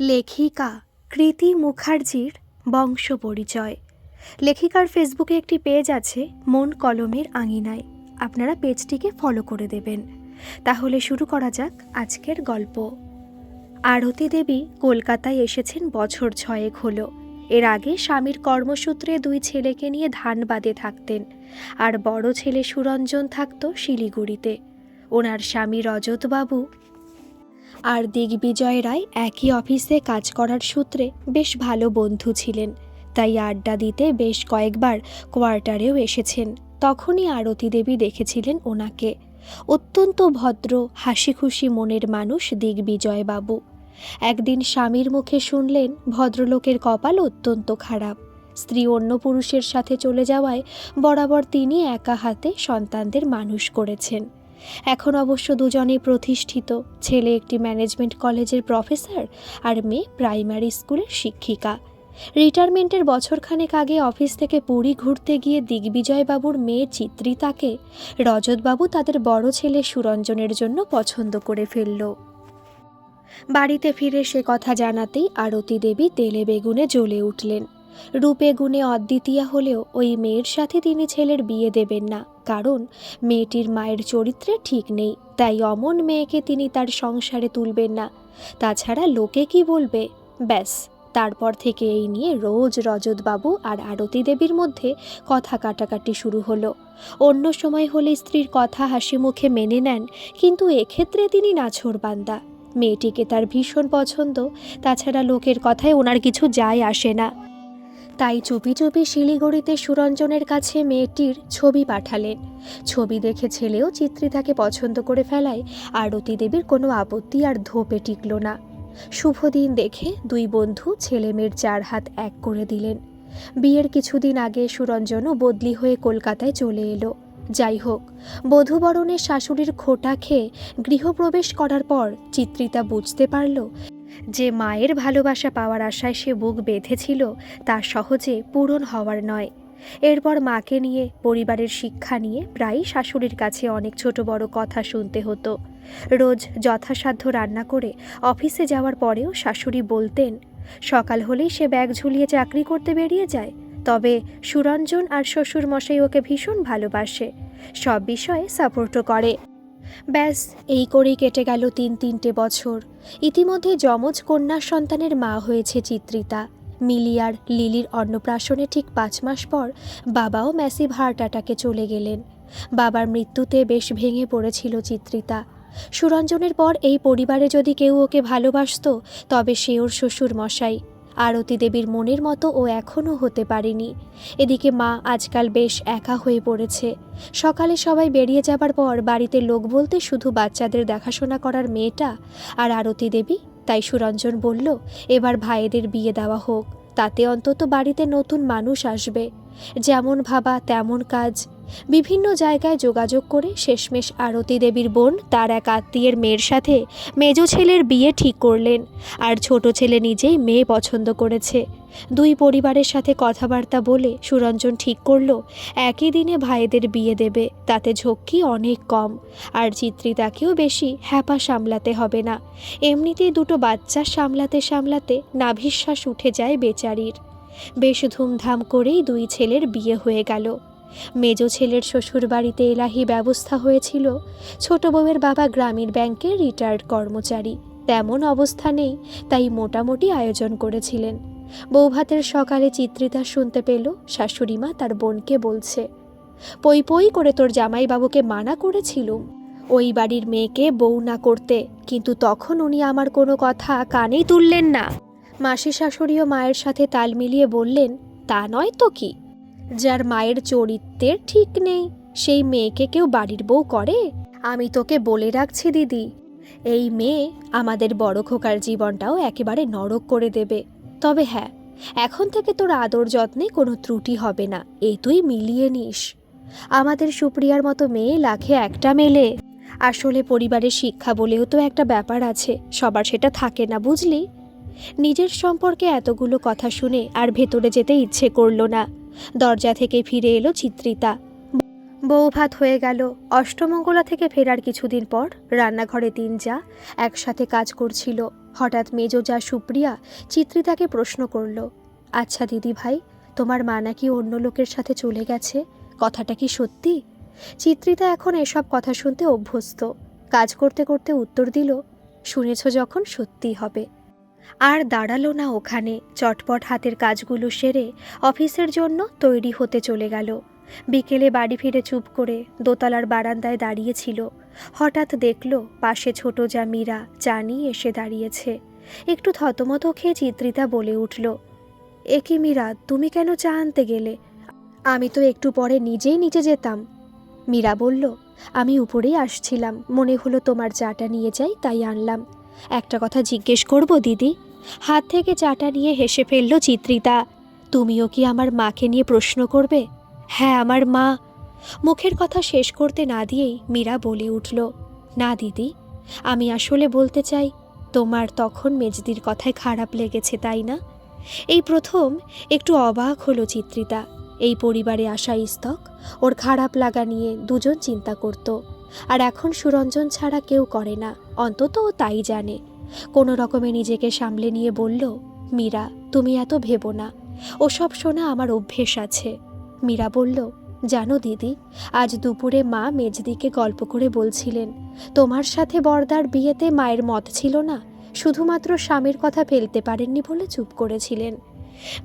লেখিকা কৃতি মুখার্জির বংশ পরিচয় লেখিকার ফেসবুকে একটি পেজ আছে, মন কলমের আঙিনায়। আপনারা পেজটিকে ফলো করে দেবেন। তাহলে শুরু করা যাক আজকের গল্প। আরতি দেবী কলকাতায় এসেছেন বছর ছয়েক হলো। এর আগে স্বামীর কর্মসূত্রে দুই ছেলেকে নিয়ে ধানবাদে থাকতেন। আর বড় ছেলে সুরঞ্জন থাকত শিলিগুড়িতে। ওনার স্বামী রজতবাবু আর দিগ্বিজয় রায় একই অফিসে কাজ করার সূত্রে বেশ ভালো বন্ধু ছিলেন। তাই আড্ডা দিতে বেশ কয়েকবার কোয়ার্টারেও এসেছেন। তখনই আরতি দেবী দেখেছিলেন ওনাকে। অত্যন্ত ভদ্র হাসি খুশি মনের মানুষ দিগ্বিজয় বাবু। একদিন স্বামীর মুখে শুনলেন, ভদ্রলোকের কপাল অত্যন্ত খারাপ। স্ত্রী অন্য পুরুষের সাথে চলে যাওয়ায় বরাবর তিনি একা হাতে সন্তানদের মানুষ করেছেন। এখন অবশ্য দুজনেই প্রতিষ্ঠিত। ছেলে একটি ম্যানেজমেন্ট কলেজের প্রফেসর আর মেয়ে প্রাইমারি স্কুলের শিক্ষিকা। রিটায়ারমেন্টের বছরখানেক আগে অফিস থেকে পুরী ঘুরতে গিয়ে দিগ্বিজয়বাবুর মেয়ে চিত্রিতাকে রজতবাবু তাদের বড় ছেলে সুরঞ্জনের জন্য পছন্দ করে ফেলল। বাড়িতে ফিরে সে কথা জানাতেই আরতি দেবী তেলে বেগুনে জ্বলে উঠলেন। রূপে গুণে অদ্বিতীয়া হলেও ওই মেয়ের সাথে তিনি ছেলের বিয়ে দেবেন না। কারণ মেয়েটির মায়ের চরিত্রে ঠিক নেই, তাই অমন মেয়েকে তিনি তার সংসারে তুলবেন না। তাছাড়া লোকে কি বলবে? ব্যাস, তারপর থেকে এই নিয়ে রোজ রজতবাবু আর আরতি দেবীর মধ্যে কথা কাটাকাটি শুরু হলো। অন্য সময় হলে স্ত্রীর কথা হাসি মুখে মেনে নেন, কিন্তু এক্ষেত্রে তিনি নাছোড়বান্দা মেয়েটিকে তার ভীষণ পছন্দ, তাছাড়া লোকের কথায় ওনার কিছু যায় আসে না। তাই চুপি চুপি শিলিগুড়িতে সুরঞ্জনের কাছে মেয়েটির ছবি পাঠালেন। ছবি দেখে ছেলেও চিত্রিতাকে পছন্দ করে ফেলায় আরতি দেবীর কোনো আপত্তি আর ধোপে টিকল না। শুভ দিন দেখে দুই বন্ধু ছেলে মেয়ের চার হাত এক করে দিলেন। বিয়ের কিছুদিন আগে সুরঞ্জনও বদলি হয়ে কলকাতায় চলে এলো। যাই হোক, বধূবরণের শাশুড়ির খোটা খেয়ে গৃহপ্রবেশ করার পর চিত্রিতা বুঝতে পারল যে মায়ের ভালোবাসা পাওয়ার আশায় সে বুক বেঁধেছিল, তা সহজে পূরণ হওয়ার নয়। এরপর মাকে নিয়ে, পরিবারের শিক্ষা নিয়ে প্রায়ই শাশুড়ির কাছে অনেক ছোট বড় কথা শুনতে হতো। রোজ যথাসাধ্য রান্না করে অফিসে যাওয়ার পরেও শাশুড়ি বলতেন, সকাল হলেই সে ব্যাগ ঝুলিয়ে চাকরি করতে বেরিয়ে যায়। তবে সুরঞ্জন আর শ্বশুর মশাই ওকে ভীষণ ভালোবাসে। সব বিষয়ে সাপোর্টও করে। ব্যাস, এই করেই কেটে গেল তিন তিনটে বছর। ইতিমধ্যে যমজ কন্যা সন্তানের মা হয়েছে চিত্রিতা। মিলিয়ার লিলির অন্নপ্রাশনে ঠিক পাঁচ মাস পর বাবাও ম্যাসিভ হার্ট অ্যাটাকে চলে গেলেন। বাবার মৃত্যুতে বেশ ভেঙে পড়েছিল চিত্রিতা। সুরঞ্জনের পর এই পরিবারে যদি কেউ ওকে ভালোবাসত, তবে সে ওর শ্বশুর মশাই আরতি দেবীর মনের মতো ও এখনও হতে পারেনি। এদিকে মা আজকাল বেশ একা হয়ে পড়েছে। সকালে সবাই বেরিয়ে যাবার পর বাড়িতে লোক বলতে শুধু বাচ্চাদের দেখাশোনা করার মেয়েটা আর আরতি দেবী। তাই সুরঞ্জন বলল, এবার ভাইয়েদের বিয়ে দেওয়া হোক। তাতে অন্তত বাড়িতে নতুন মানুষ আসবে। যেমন ভাবা, তেমন কাজ। বিভিন্ন জায়গায় যোগাযোগ করে শেষমেশ আরতি দেবীর বোন তার এক আত্মীয়ের মেয়ের সাথে মেজ ছেলের বিয়ে ঠিক করলেন আর ছোট ছেলে নিজেই মেয়ে পছন্দ করেছে। দুই পরিবারের সাথে কথাবার্তা বলে সুরঞ্জন ঠিক করল, একই দিনে ভাইদের বিয়ে দেবে, তাতে ঝক্কি অনেক কম আর চিত্রিতাকেও বেশি হ্যাপা সামলাতে হবে না। এমনিতেই দুটো বাচ্চা সামলাতে সামলাতে নাভিশ্বাস উঠে যায় বেচারির। বেশ ধুমধাম করেই দুই ছেলের বিয়ে হয়ে গেল। মেজ ছেলের শ্বশুর বাড়িতে এলাহি ব্যবস্থা হয়েছিল। ছোট বউয়ের বাবা গ্রামীণ ব্যাংকের রিটায়ার্ড কর্মচারী। তেমন অবস্থা নেই, তাই মোটামুটি আয়োজন করেছিলেন। বৌভাতের সকালে চিত্রিতা শুনতে পেল শাশুড়িমা তার বোনকে বলছে, পই পই করে তোর জামাইবাবুকে মানা করেছিলুম। ওই বাড়ির মেয়েকে বউ না করতে, কিন্তু তখন উনি আমার কোনো কথা কানেই তুললেন না। মাসি শাশুড়িও মায়ের সাথে তাল মিলিয়ে বললেন, তা নয় তো কি? যার মায়ের চরিত্রের ঠিক নেই, সেই মেয়েকে কেউ বাড়ির বউ করে? আমি তোকে বলে রাখছি, দিদি। এই মেয়ে আমাদের বড় খোকার জীবনটাও একেবারে নরক করে দেবে। তবে হ্যাঁ এখন থেকে তোর আদর যত্নে কোনো ত্রুটি হবে না, এ তুই মিলিয়ে নিস। আমাদের সুপ্রিয়ার মতো মেয়ে লাখে একটা মেলে। আসলে পরিবারের শিক্ষা বলেও তো একটা ব্যাপার আছে, সবার সেটা থাকে না, বুঝলি? নিজের সম্পর্কে এতগুলো কথা শুনে আর ভেতরে যেতে ইচ্ছে করল না। দরজা থেকে ফিরে এলো চিত্রিতা। বউ ভাত হয়ে গেল। অষ্টমঙ্গলা থেকে ফেরার কিছুদিন পর রান্নাঘরে তিন যা একসাথে কাজ করছিল। হঠাৎ মেজো যা সুপ্রিয়া চিত্রিতাকে প্রশ্ন করল আচ্ছা দিদি ভাই, তোমার মা নাকি অন্য লোকের সাথে চলে গেছে? কথাটা কি সত্যি? চিত্রিতা এখন এসব কথা শুনতে অভ্যস্ত। কাজ করতে করতে উত্তর দিল, শুনেছ যখন সত্যিই হবে। আর দাঁড়াল না ওখানে। চটপট হাতের কাজগুলো সেরে অফিসের জন্য তৈরি হতে চলে গেল। বিকেলে বাড়ি ফিরে চুপ করে দোতলার বারান্দায় দাঁড়িয়েছিল। হঠাৎ দেখল পাশে ছোট যা মীরা চা নিয়ে এসে দাঁড়িয়েছে। একটু থতমত খেয়ে চিত্রিতা বলে উঠল, এ কি মীরা, তুমি কেন চা আনতে গেলে? আমি তো একটু পরে নিজেই নিচে যেতাম। মীরা বলল, আমি উপরেই আসছিলাম। মনে হলো তোমার চাটা নিয়ে যাই, তাই আনলাম। একটা কথা জিজ্ঞেস করব, দিদি? হাত থেকে চাটা নিয়ে হেসে ফেলল চিত্রিতা। তুমিও কি আমার মাকে নিয়ে প্রশ্ন করবে? হ্যাঁ আমার মা। মুখের কথা শেষ করতে না দিয়েই মীরা বলে উঠল, না, দিদি, আমি আসলে বলতে চাই, তোমার তখন মেজদির কথায় খারাপ লেগেছে, তাই না? এই প্রথম একটু অবাক হলো চিত্রিতা। এই পরিবারে আসা ইস্তক ওর খারাপ লাগা নিয়ে দুজন চিন্তা করত। আর এখন সুরঞ্জন ছাড়া কেউ করে না, অন্তত ও তাই জানে। কোনো রকমে নিজেকে সামলে নিয়ে বলল, মীরা, তুমি এত ভেবো না। ওসব শোনা আমার অভ্যেস আছে। মীরা বলল, জানো দিদি, আজ দুপুরে মা মেজদিকে গল্প করে বলছিলেন, তোমার সাথে বর্দার বিয়েতে মায়ের মত ছিল না, শুধুমাত্র স্বামীর কথা ফেলতে পারেননি বলে চুপ করেছিলেন।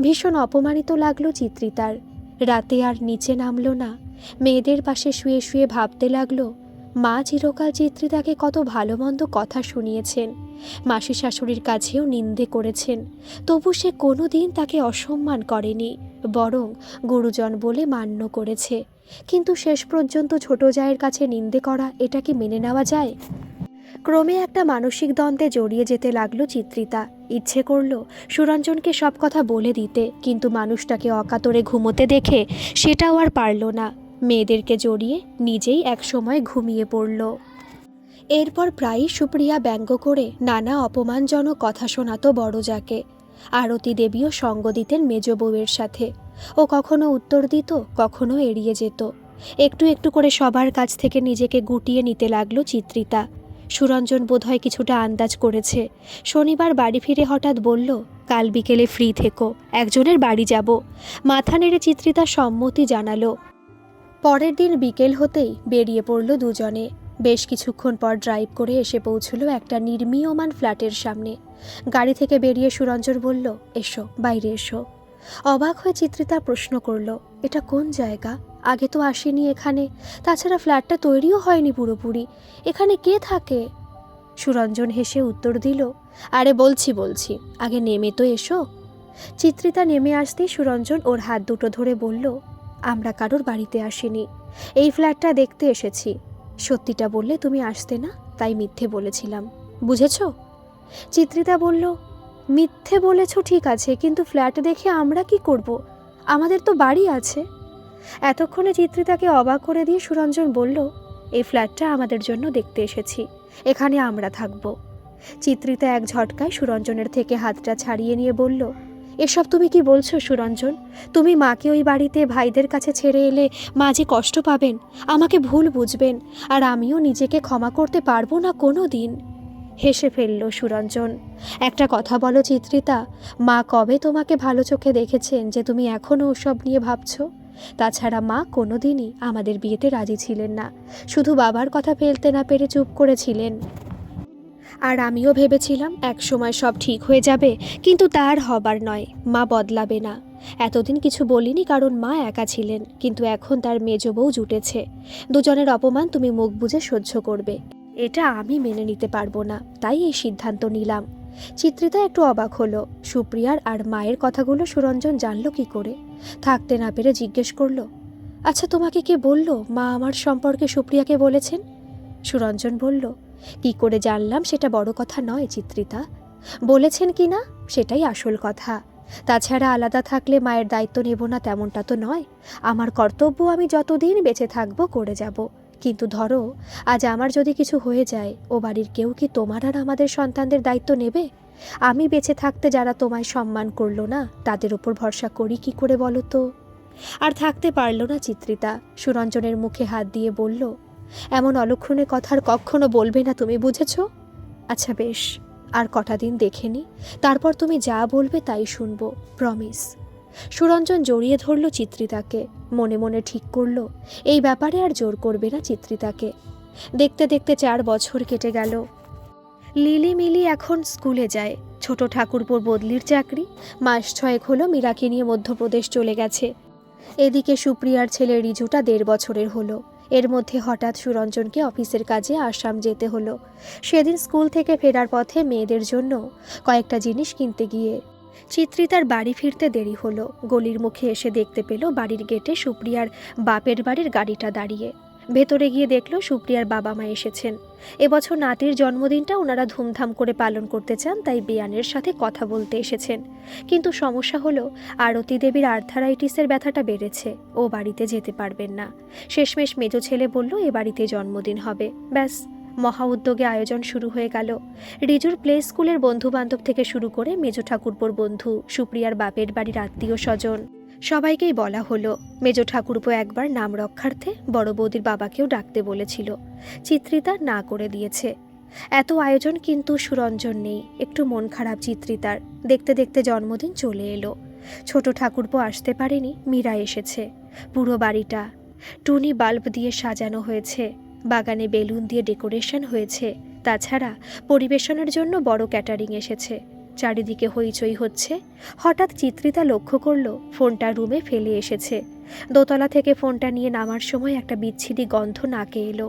ভীষণ অপমানিত লাগল চিত্রিতার। রাতে আর নিচে নামলো না। মেয়েদের পাশে শুয়ে শুয়ে ভাবতে লাগল মা চিরকাল চিত্রিতাকে কত ভালো মন্দ কথা শুনিয়েছেন। মাসি শাশুড়ির কাছেও নিন্দে করেছেন। তবু সে কোনো দিন তাকে অসম্মান করেনি, বরং গুরুজন বলে মান্য করেছে। কিন্তু শেষ পর্যন্ত ছোট জায়ের কাছে নিন্দে করা এটা কি মেনে নেওয়া যায়? ক্রমে একটা মানসিক দ্বন্দ্বে জড়িয়ে যেতে লাগল চিত্রিতা। ইচ্ছে করল সুরঞ্জনকে সব কথা বলে দিতে, কিন্তু মানুষটাকে অকাতরে ঘুমোতে দেখে সেটাও আর পারল না। মেয়েদেরকে জড়িয়ে নিজেই একসময় ঘুমিয়ে পড়ল। এরপর প্রায়ই সুপ্রিয়া ব্যঙ্গ করে নানা অপমানজনক কথা শোনাতো বড় যাকে আরতি দেবীও সঙ্গ দিতেন মেজ বউয়ের সাথে। ও কখনো উত্তর দিত, কখনো এড়িয়ে যেত। একটু একটু করে সবার কাছ থেকে নিজেকে গুটিয়ে নিতে লাগল চিত্রিতা। সুরঞ্জন বোধহয় কিছুটা আন্দাজ করেছে। শনিবার বাড়ি ফিরে হঠাৎ বলল, কাল বিকেলে ফ্রি থেকো, একজনের বাড়ি যাব। মাথা নেড়ে চিত্রিতা সম্মতি জানালো। পরের দিন বিকেল হতেই বেরিয়ে পড়ল দুজনে। বেশ কিছুক্ষণ পর ড্রাইভ করে এসে পৌঁছলো একটা নির্মীয়মান ফ্ল্যাটের সামনে। গাড়ি থেকে বেরিয়ে সুরঞ্জন বলল, এসো, বাইরে এসো। অবাক হয়ে চিত্রিতা প্রশ্ন করল, এটা কোন জায়গা? আগে তো আসেনি এখানে। তাছাড়া ফ্ল্যাটটা তৈরিও হয়নি পুরোপুরি। এখানে কে থাকে? সুরঞ্জন হেসে উত্তর দিল, আরে বলছি বলছি, আগে নেমে তো এসো। চিত্রিতা নেমে আসতেই সুরঞ্জন ওর হাত দুটো ধরে বলল আমরা কারোর বাড়িতে আসিনি। এই ফ্ল্যাটটা দেখতে এসেছি। সত্যিটা বললে তুমি আসতে না, তাই মিথ্যে বলেছিলাম। বুঝেছ? চিত্রিতা বলল, মিথ্যে বলেছ ঠিক আছে, কিন্তু ফ্ল্যাট দেখে আমরা কি করব? আমাদের তো বাড়ি আছে। এতক্ষণে চিত্রিতাকে অবাক করে দিয়ে সুরঞ্জন বলল, এই ফ্ল্যাটটা আমাদের জন্য দেখতে এসেছি। এখানে আমরা থাকব। চিত্রিতা এক ঝটকায় সুরঞ্জনের থেকে হাতটা ছাড়িয়ে নিয়ে বলল এসব তুমি কি বলছো, সুরঞ্জন? তুমি মাকে ওই বাড়িতে ভাইদের কাছে ছেড়ে এলে মা যে কষ্ট পাবেন, আমাকে ভুল বুঝবেন, আর আমিও নিজেকে ক্ষমা করতে পারব না কোনো দিন হেসে ফেলল সুরঞ্জন। একটা কথা বলো, চিত্রিতা, মা কবে তোমাকে ভালো চোখে দেখেছেন যে তুমি এখনও ওসব নিয়ে ভাবছ? তাছাড়া মা কোনোদিনই আমাদের বিয়েতে রাজি ছিলেন না। শুধু বাবার কথা ফেলতে না পেরে চুপ করেছিলেন। আর আমিও ভেবেছিলাম এক সময় সব ঠিক হয়ে যাবে, কিন্তু তার হবার নয়, মা বদলাবে না। এতদিন কিছু বলিনি কারণ মা একা ছিলেন, কিন্তু এখন তার মেজ বউ জুটেছে। দুজনের অপমান তুমি মুখ বুজে সহ্য করবে। এটা আমি মেনে নিতে পারব না, তাই এই সিদ্ধান্ত নিলাম। চিত্রিতা একটু অবাক হলো, সুপ্রিয়ার আর মায়ের কথাগুলো সুরঞ্জন জানলো কি করে? থাকতে না পেরে জিজ্ঞেস করল আচ্ছা তোমাকে কে বলল? মা আমার সম্পর্কে সুপ্রিয়াকে বলেছেন? সুরঞ্জন বলল কি করে জানলাম সেটা বড় কথা নয়, চিত্রিতা। বলেছেন কি না, সেটাই আসল কথা। তাছাড়া আলাদা থাকলে মায়ের দায়িত্ব নেব না তেমনটা তো নয়। আমার কর্তব্য আমি যতদিন বেঁচে থাকব করে যাব। কিন্তু ধরো, আজ আমার যদি কিছু হয়ে যায়, ও বাড়ির কেউ কি তোমার আর আমাদের সন্তানদের দায়িত্ব নেবে? আমি বেঁচে থাকতে যারা তোমায় সম্মান করল না, তাদের ওপর ভরসা করি কি করে বলো তো? আর থাকতে পারল না, চিত্রিতা। সুরঞ্জনের মুখে হাত দিয়ে বলল এমন অলক্ষণে কথা আর কখনো বলবে না তুমি, বুঝেছ? আচ্ছা বেশ, আর কটা দিন দেখে নি। তারপর তুমি যা বলবে তাই শুনব প্রমিস সুরঞ্জন জড়িয়ে ধরল চিত্রিতাকে, মনে মনে ঠিক করল, এই ব্যাপারে আর জোর করবে না চিত্রিতাকে। দেখতে দেখতে চার বছর কেটে গেল। লিলি মিলি এখন স্কুলে যায়। ছোট ঠাকুরপুর বদলির চাকরি। মাস ছয়েক হলো মীরাকে নিয়ে মধ্যপ্রদেশ চলে গেছে। এদিকে সুপ্রিয়ার ছেলে রিজুটা দেড় বছরের হলো। এর মধ্যে হঠাৎ সুরঞ্জনকে অফিসের কাজে আসাম যেতে হলো। সেদিন স্কুল থেকে ফেরার পথে মেয়েদের জন্য কয়েকটা জিনিস কিনতে গিয়ে চিত্রিতার বাড়ি ফিরতে দেরি হলো। গলির মুখে এসে দেখতে পেল বাড়ির গেটে সুপ্রিয়ার বাপের বাড়ির গাড়িটা দাঁড়িয়ে। ভেতরে গিয়ে দেখল সুপ্রিয়ার বাবা মা এসেছেন। এবছর নাতির জন্মদিনটা ওনারা ধুমধাম করে পালন করতে চান, তাই বিয়ানের সাথে কথা বলতে এসেছেন। কিন্তু সমস্যা হলো, আরতি দেবীর আর্থারাইটিসের ব্যথাটা বেড়েছে, ও বাড়িতে যেতে পারবেন না। শেষমেশ মেজো ছেলে বলল, এ বাড়িতে জন্মদিন হবে। ব্যাস, মহা উদ্যোগে আয়োজন শুরু হয়ে গেল। রিজুর প্লে স্কুলের বন্ধু বান্ধব থেকে শুরু করে মেজো ঠাকুরপোর বন্ধু, সুপ্রিয়ার বাপের বাড়ির আত্মীয় স্বজন। সবাইকেই বলা হলো, মেজ ঠাকুরপো একবার নাম রক্ষার্থে বড় বৌদির বাবাকেও ডাকতে বলেছিল। চিত্রিতা না করে দিয়েছে। এত আয়োজন কিন্তু সুরঞ্জন নেই, একটু মন খারাপ চিত্রিতার। দেখতে দেখতে জন্মদিন চলে এলো। ছোট ঠাকুরপো আসতে পারেনি, মীরা এসেছে। পুরো বাড়িটা। টুনি বাল্ব দিয়ে সাজানো হয়েছে। বাগানে বেলুন দিয়ে ডেকোরেশন হয়েছে। তাছাড়া পরিবেশনের জন্য বড় ক্যাটারিং এসেছে। চারিদিকে হইচই হচ্ছে। হঠাৎ চিত্রিতা লক্ষ্য করল, ফোনটা রুমে ফেলে এসেছে। দোতলা থেকে ফোনটা নিয়ে নামার সময় একটা বিচ্ছিরি গন্ধ নাকে এলো।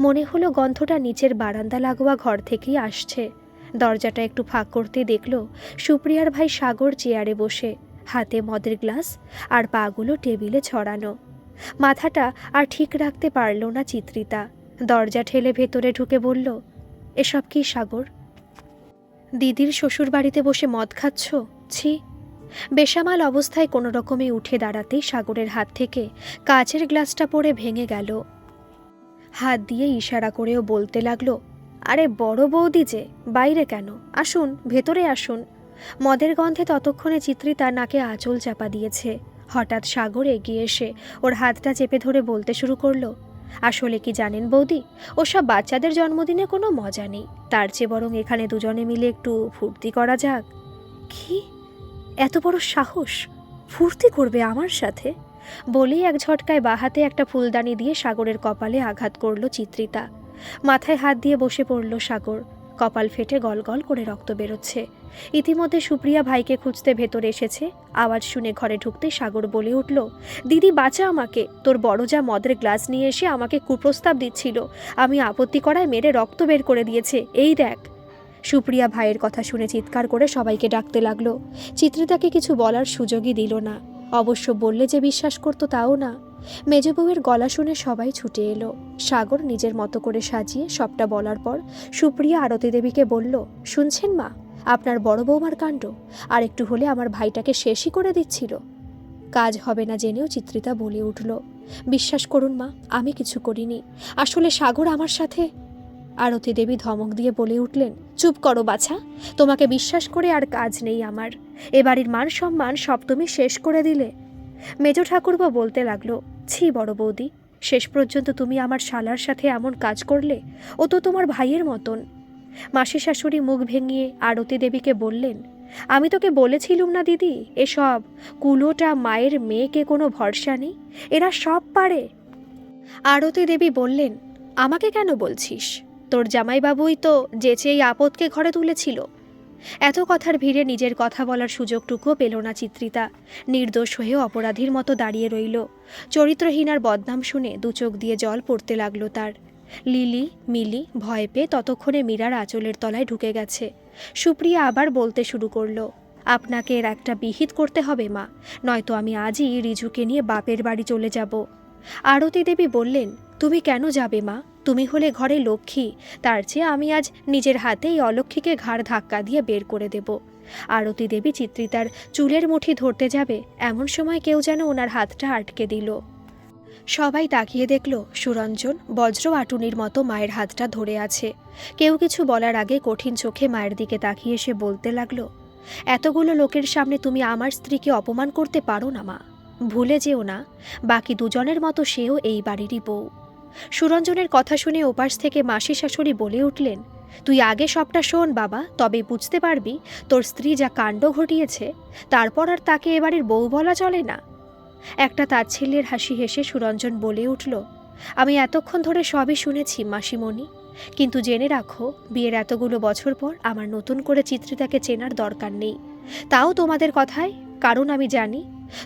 মনে হলো গন্ধটা নিচের বারান্দা লাগোয়া ঘর থেকেই আসছে। দরজাটা একটু ফাঁক করতে দেখল, সুপ্রিয়ার ভাই সাগর চেয়ারে বসে, হাতে মদের গ্লাস আর পাগুলো টেবিলে ছড়ানো। মাথাটা আর ঠিক রাখতে পারল না চিত্রিতা। দরজা ঠেলে ভেতরে ঢুকে বলল, এসব কি সাগর? দিদির শ্বশুর বাড়িতে বসে মদ খাচ্ছ? ছি। বেসামাল অবস্থায় কোনো রকমে উঠে দাঁড়াতেই সাগরের হাত থেকে কাচের গ্লাসটা পড়ে ভেঙে গেল। হাত দিয়ে ইশারা করেও বলতে লাগল, আরে বড় বৌদি যে, বাইরে কেন? আসুন, ভেতরে আসুন। মদের গন্ধে ততক্ষণে চিত্রিতা নাকে আঁচল চাপা দিয়েছে। হঠাৎ সাগর এগিয়ে এসে ওর হাতটা চেপে ধরে বলতে শুরু করল আসলে কি জানেন বৌদি, ওসব বাচ্চাদের জন্মদিনে কোনো মজা নেই। তার চেয়ে বরং এখানে দুজনে মিলে একটু ফুর্তি করা যাক। কি? এত বড় সাহস? ফুর্তি করবে আমার সাথে? বলেই এক ঝটকায় বাহাতে একটা ফুলদানি দিয়ে সাগরের কপালে আঘাত করল চিত্রিতা। মাথায় হাত দিয়ে বসে পড়ল সাগর। কপাল ফেটে গল গল করে রক্ত বেরোচ্ছে। ইতিমধ্যে সুপ্রিয়া ভাইকে খুঁজতে ভেতরে এসেছে। আওয়াজ শুনে ঘরে ঢুকতে সাগর বলে উঠল, দিদি, বাঁচা আমাকে। তোর বড় যা মদের গ্লাস নিয়ে এসে আমাকে কুপ্রস্তাব দিচ্ছিল। আমি আপত্তি করায় মেরে রক্ত বের করে দিয়েছে। এই দেখ। সুপ্রিয়া ভাইয়ের কথা শুনে চিৎকার করে সবাইকে ডাকতে লাগল। চিত্রিতাকে কিছু বলার সুযোগই দিল না। অবশ্য বললে যে বিশ্বাস করতো তাও না। মেজ বউয়ের গলা শুনে সবাই ছুটে এলো। সাগর নিজের মতো করে সাজিয়ে সবটা বলার পর সুপ্রিয়া আরতি দেবীকে বলল, শুনছেন মা, আপনার বড় বৌমার কাণ্ড। আর একটু হলে আমার ভাইটাকে শেষই করে দিচ্ছিল। কাজ হবে না জেনেও চিত্রিতা বলে উঠল, বিশ্বাস করুন মা, আমি কিছু করিনি। আসলে সাগর আমার সাথে আরতি দেবী ধমক দিয়ে বলে উঠলেন, চুপ করো বাছা, তোমাকে বিশ্বাস করে আর কাজ নেই আমার। এ বাড়ির মান সম্মান সব তুমি শেষ করে দিলে মেজ ঠাকুরবা বলতে লাগল ছি বড় বৌদি। শেষ পর্যন্ত তুমি আমার শালার সাথে এমন কাজ করলে, ও তো তোমার ভাইয়ের মতন। মাসি শাশুড়ি মুখ ভেঙিয়ে আরতি দেবীকে বললেন, আমি তোকে বলেছিলুম না দিদি, এসব কুলোটা মায়ের মেয়েকে কোনো ভরসা নেই, এরা সব পারে। আরতি দেবী বললেন, আমাকে কেন বলছিস? তোর জামাইবাবুই তো যেচে এই আপদকে ঘরে তুলেছিল এত কথার ভিড়ে নিজের কথা বলার সুযোগটুকুও পেল না চিত্রিতা। নির্দোষ হয়েও অপরাধীর মতো দাঁড়িয়ে রইল। চরিত্রহীনার বদনাম শুনে দুচোখ দিয়ে জল পড়তে লাগল তার। লিলি, মিলি ভয় পেয়ে ততক্ষণে মীরার আঁচলের তলায় ঢুকে গেছে। সুপ্রিয়া আবার বলতে শুরু করল, আপনাকে এর একটা বিহিত করতে হবে, মা। নয়তো আমি আজই রিজুকে নিয়ে বাপের বাড়ি চলে যাব। আরতি দেবী বললেন, তুমি কেন যাবে, মা? তুমি হলে ঘরে লক্ষ্মী, তার চেয়ে আমি আজ নিজের হাতেই অলক্ষ্মীকে ঘাড় ধাক্কা দিয়ে বের করে দেব। আরতি দেবী চিত্রিতার চুলের মুঠি ধরতে যাবে, এমন সময় কেউ যেন ওনার হাতটা আটকে দিল। সবাই তাকিয়ে দেখল, সুরঞ্জন, বজ্র আটুনির মতো মায়ের হাতটা ধরে আছে। কেউ কিছু বলার আগে কঠিন চোখে মায়ের দিকে তাকিয়ে এসে বলতে লাগল, এতগুলো লোকের সামনে তুমি আমার স্ত্রীকে অপমান করতে পারো না মা। ভুলে যেও না, বাকি দুজনের মতো সেও এই বাড়িরই বউ। সুরঞ্জনের কথা শুনে ওপাশ থেকে মাসি শাশুড়ি বলে উঠলেন, তুই আগে সবটা শোন বাবা, তবে বুঝতে পারবি তোর স্ত্রী যা কাণ্ড ঘটিয়েছে, তারপর আর তাকে এবারের বউ বলা চলে না। একটা তাচ্ছিল্যের হাসি হেসে সুরঞ্জন বলে উঠল, আমি এতক্ষণ ধরে সবই শুনেছি, মাসিমণি। কিন্তু জেনে রাখো, বিয়ের এতগুলো বছর পর আমার নতুন করে চিত্রিতাকে চেনার দরকার নেই। তাও তোমাদের কথায়, কারণ আমি জানি,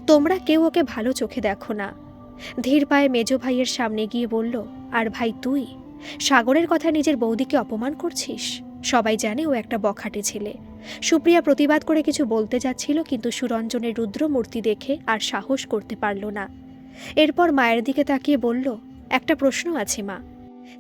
তোমরা কেউ ওকে ভালো চোখে দেখো না। ধীর পায়ে মেজ ভাইয়ের সামনে গিয়ে বলল, আর ভাই তুই? সাগরের কথা নিজের বৌদিকে অপমান করছিস? সবাই জানে ও একটা বখাটে ছেলে। সুপ্রিয়া প্রতিবাদ করে কিছু বলতে যাচ্ছিল কিন্তু সুরঞ্জনের রুদ্র মূর্তি দেখে আর সাহস করতে পারল না। এরপর মায়ের দিকে তাকিয়ে বলল, একটা প্রশ্ন আছে মা।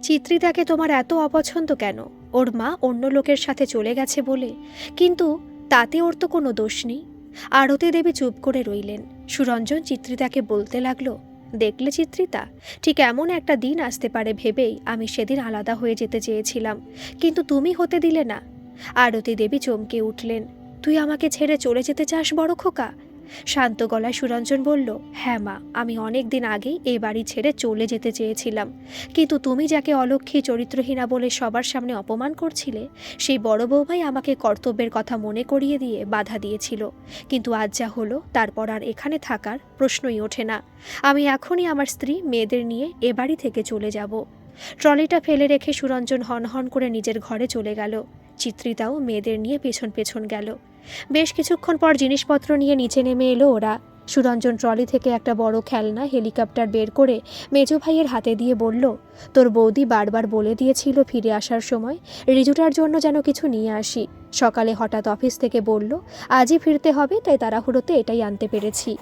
চিত্রিতাকে তোমার এত অপছন্দ কেন? ওর মা অন্য লোকের সাথে চলে গেছে বলে। কিন্তু তাতে ওর তো কোনো দোষ নেই। আরতি দেবী চুপ করে রইলেন। সুরঞ্জন চিত্রিতাকে বলতে লাগল দেখলে চিত্রিতা, ঠিক এমন একটা দিন আসতে পারে ভেবেই আমি সেদিন আলাদা হয়ে যেতে চেয়েছিলাম, কিন্তু তুমি হতে দিলে না। আরতি দেবী চমকে উঠলেন, তুই আমাকে ছেড়ে চলে যেতে চাস বড় খোকা? শান্ত গলায় সুরঞ্জন বলল হ্যাঁ মা, আমি অনেক দিন আগেই এই বাড়ি ছেড়ে চলে যেতে চেয়েছিলাম। কিন্তু তুমি যাকে অলক্ষী চরিত্রহীনা বলে সবার সামনে অপমান করছিলে, সেই বড় বৌমাই আমাকে কর্তব্যের কথা মনে করিয়ে দিয়ে বাধা দিয়েছিল। কিন্তু আজ যা হলো, তারপর আর এখানে থাকার প্রশ্নই ওঠে না। আমি এখনই আমার স্ত্রী, মেয়েদের নিয়ে এ বাড়ি থেকে চলে যাব। ট্রলিটা ফেলে রেখে সুরঞ্জন হনহন করে নিজের ঘরে চলে গেল। চিত্রিতাও মেয়েদের নিয়ে পেছন পেছন গেল। বেশ কিছুক্ষণ পর জিনিসপত্র নিয়ে নিচে নেমে এলো ওরা। সুরঞ্জন ট্রলি থেকে একটা বড় খেলনা, হেলিকপ্টার বের করে মেজো ভাইয়ের হাতে দিয়ে বলল, তোর বৌদি বারবার বলে দিয়েছিল ফিরে আসার সময়, রিজুটার জন্য যেন কিছু নিয়ে আসি। সকালে হঠাৎ অফিস থেকে বলল, আজই ফিরতে হবে, তাই তাড়াহুড়োতে এটাই আনতে পেরেছি।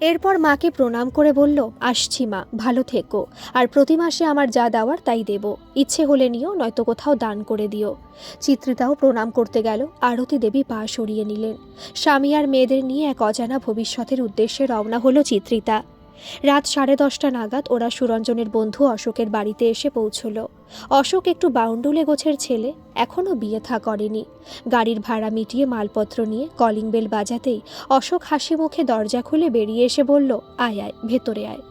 এরপর মাকে প্রণাম করে বলল, আসছি মা, ভালো থেকো। আর প্রতি মাসে আমার যা দেওয়ার তাই দেব। ইচ্ছে হলে নিও, নয়তো কোথাও দান করে দিও। চিত্রিতাও প্রণাম করতে গেল, আরতি দেবী পা সরিয়ে নিলেন। স্বামী আর মেয়েদের নিয়ে এক অজানা ভবিষ্যতের উদ্দেশ্যে রওনা হলো চিত্রিতা। রাত সাড়ে দশটা নাগাদ ওরা সুরঞ্জনের বন্ধু অশোকের বাড়িতে এসে পৌঁছল। অশোক একটু বাউন্ডুলে গোছের ছেলে, এখনও বিয়ে থা করেনি। গাড়ির ভাড়া মিটিয়ে মালপত্র নিয়ে কলিং বেল বাজাতেই অশোক হাসি মুখে দরজা খুলে বেরিয়ে এসে বলল, আয় আয়, ভেতরে আয়।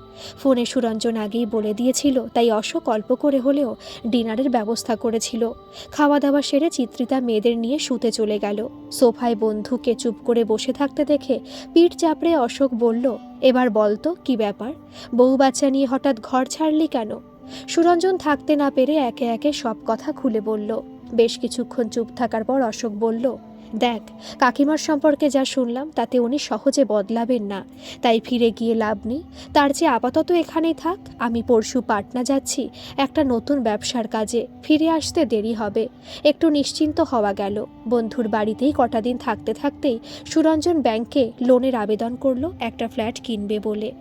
ফোনে সুরঞ্জন আগেই বলে দিয়েছিল, তাই অশোক অল্প করে হলেও ডিনারের ব্যবস্থা করেছিল। খাওয়া দাওয়া সেরে চিত্রিতা মেয়েদের নিয়ে শুতে চলে গেল। সোফায় বন্ধুকে চুপ করে বসে থাকতে দেখে পিঠ চাপড়ে অশোক বলল এবার বলতো কি ব্যাপার? বউ বাচ্চা নিয়ে হঠাৎ ঘর ছাড়লি কেন? সুরঞ্জন থাকতে না পেরে একে একে সব কথা খুলে বলল। বেশ কিছুক্ষণ চুপ থাকার পর অশোক বলল দেখ, কাকিমার সম্পর্কে যা শুনলাম, তাতে উনি সহজে বদলাবেন না। তাই ফিরে গিয়ে লাভ নেই। তার চেয়ে আপাতত এখানেই থাক, আমি পরশু পাটনা যাচ্ছি, একটা নতুন ব্যবসার কাজে। ফিরে আসতে দেরি হবে। একটু নিশ্চিন্ত হওয়া গেল। বন্ধুর বাড়িতেই কটা দিন থাকতে থাকতেই সুরঞ্জন ব্যাংকে লোনের আবেদন করল, একটা ফ্ল্যাট কিনবে বলে।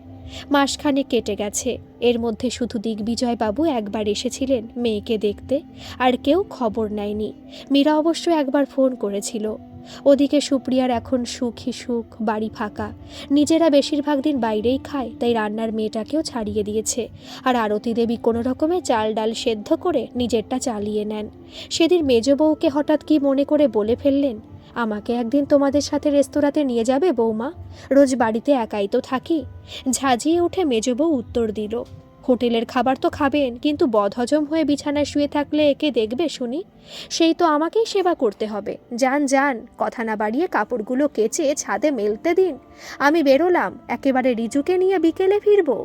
মাসখানে কেটে গেছে। এর মধ্যে শুধু দিগ্বিজয়বাবু একবার এসেছিলেন মেয়েকে দেখতে, আর কেউ খবর নেয়নি। মীরা অবশ্য একবার ফোন করেছিল। ওদিকে সুপ্রিয়ার এখন সুখী সুখ, বাড়ি ফাঁকা। নিজেরা বেশিরভাগ দিন বাইরেই খায়, তাই রান্নার মেয়েটাকেও ছাড়িয়ে দিয়েছে। আর আরতি দেবী কোনো রকমে চাল ডাল সেদ্ধ করে নিজেরটা চালিয়ে নেন। সেদিন মেজ বউকে হঠাৎ কি মনে করে বলে ফেললেন? আমাকে একদিন তোমাদের সাথে রেস্তোরাঁতে নিয়ে যাবে বৌমা। রোজ বাড়িতে একাই তো থাকি। ঝাঁঝিয়ে উঠে মেজ বউ উত্তর দিল, হোটেলের খাবার তো খাবেন, কিন্তু বদহজম হয়ে বিছানায় শুয়ে থাকলে একে দেখবে শুনি? সেই তো আমাকেই সেবা করতে হবে। যান যান, কথা না বাড়িয়ে কাপড়গুলো কেচে ছাদে মেলতে দিন। আমি বেরোলাম, একেবারে রিজুকে নিয়ে বিকেলে ফিরবো।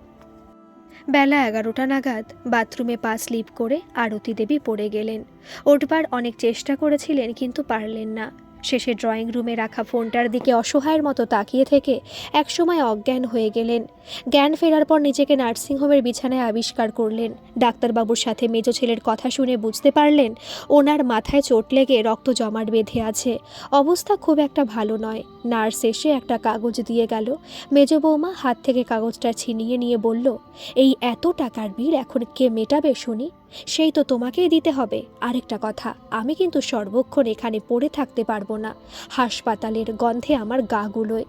বেলা এগারোটা নাগাদ, বাথরুমে পা স্লিপ করে আরতি দেবী পড়ে গেলেন। ওঠবার অনেক চেষ্টা করেছিলেন, কিন্তু পারলেন না। শেষে ড্রয়িং রুমে রাখা ফোনটার দিকে অসহায়ের মতো তাকিয়ে থেকে একসময় অজ্ঞান হয়ে গেলেন। জ্ঞান ফেরার পর নিজেকে নার্সিংহোমের বিছানায় আবিষ্কার করলেন। ডাক্তারবাবুর সাথে মেজ ছেলের কথা শুনে বুঝতে পারলেন, ওনার মাথায় চোট লেগে রক্ত জমাট বেঁধে আছে। অবস্থা খুব একটা ভালো নয়। নার্স এসে একটা কাগজ দিয়ে গেল। মেজ বৌমা হাত থেকে কাগজটা ছিনিয়ে নিয়ে বলল, এই এত টাকার বিল এখন কে মেটাবে শুনি? সেই তো তোমাকেই দিতে হবে। আরেকটা কথা, আমি কিন্তু সর্বক্ষণ এখানে পড়ে থাকতে পারব না। হাসপাতালের গন্ধে আমার গা গুলোয়।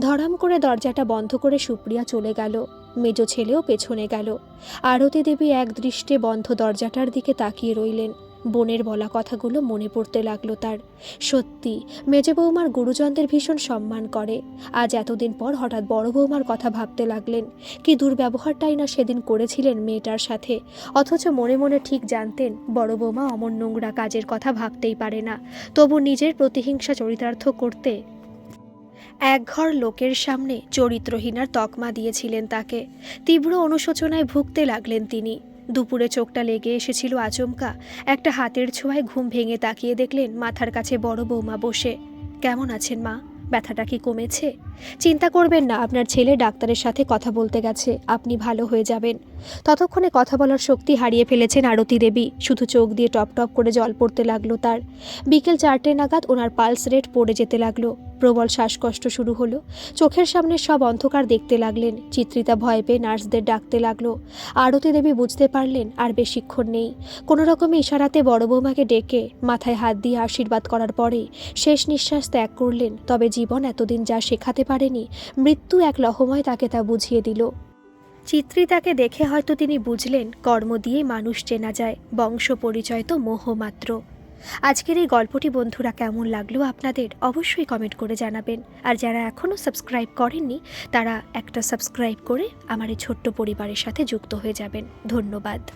ধরাম করে দরজাটা বন্ধ করে সুপ্রিয়া চলে গেল। মেজ ছেলেও পেছনে গেল। আরতি দেবী একদৃষ্টে বন্ধ দরজাটার দিকে তাকিয়ে রইলেন। বোনের বলা কথাগুলো মনে পড়তে লাগল তার। সত্যি, মেজে বৌমার গুরুজনদের ভীষণ সম্মান করে। আজ এতদিন পর হঠাৎ বড় বৌমার কথা ভাবতে লাগলেন। কি দুর্ব্যবহারটাই না সেদিন করেছিলেন মেয়েটার সাথে। অথচ মনে মনে ঠিক জানতেন, বড় বৌমা অমন নোংরা কাজের কথা ভাবতেই পারে না। তবু নিজের প্রতিহিংসা চরিতার্থ করতে একঘর লোকের সামনে চরিত্রহীনার তকমা দিয়েছিলেন তাকে। তীব্র অনুশোচনায় ভুগতে লাগলেন তিনি। দুপুরে চোখটা লেগে এসেছিল আচমকা। একটা হাতের ছোঁয়ায় ঘুম ভেঙে তাকিয়ে দেখলেন মাথার কাছে বড় বৌমা বসে। কেমন আছেন মা? ব্যথাটা কি কমেছে? চিন্তা করবেন না, আপনার ছেলে ডাক্তারের সাথে কথা বলতে গেছে, আপনি ভালো হয়ে যাবেন। ততক্ষণে কথা বলার শক্তি হারিয়ে ফেলেছেন আরতি দেবী। শুধু চোখ দিয়ে টপ টপ করে জল পড়তে লাগল তার। বিকেল চারটে নাগাদ ওনার পালস রেট পড়ে যেতে লাগল। প্রবল শ্বাসকষ্ট শুরু হলো। চোখের সামনে সব অন্ধকার দেখতে লাগলেন। চিত্রিতা ভয় পেয়ে নার্সদের ডাকতে লাগল। আরতি দেবী বুঝতে পারলেন আর বেশিক্ষণ নেই। কোনো রকমে ইশারাতে বড় বৌমাকে ডেকে মাথায় হাত দিয়ে আশীর্বাদ করার পরে শেষ নিঃশ্বাস ত্যাগ করলেন। তবে জীবন এতদিন যা শেখাতে পারেনি, মৃত্যু এক লহময় তাকে তা বুঝিয়ে দিল। চিত্রিতাকে দেখে হয়তো তিনি বুঝলেন, কর্ম দিয়ে মানুষ চেনা যায় বংশ পরিচয় তো মোহ মাত্র আজকের এই গল্পটি বন্ধুরা কেমন লাগল আপনাদের অবশ্যই কমেন্ট করে জানাবেন। আর যারা এখনও সাবস্ক্রাইব করেননি, তারা একটা সাবস্ক্রাইব করে আমার এই ছোট্ট পরিবারের সাথে যুক্ত হয়ে যাবেন। ধন্যবাদ।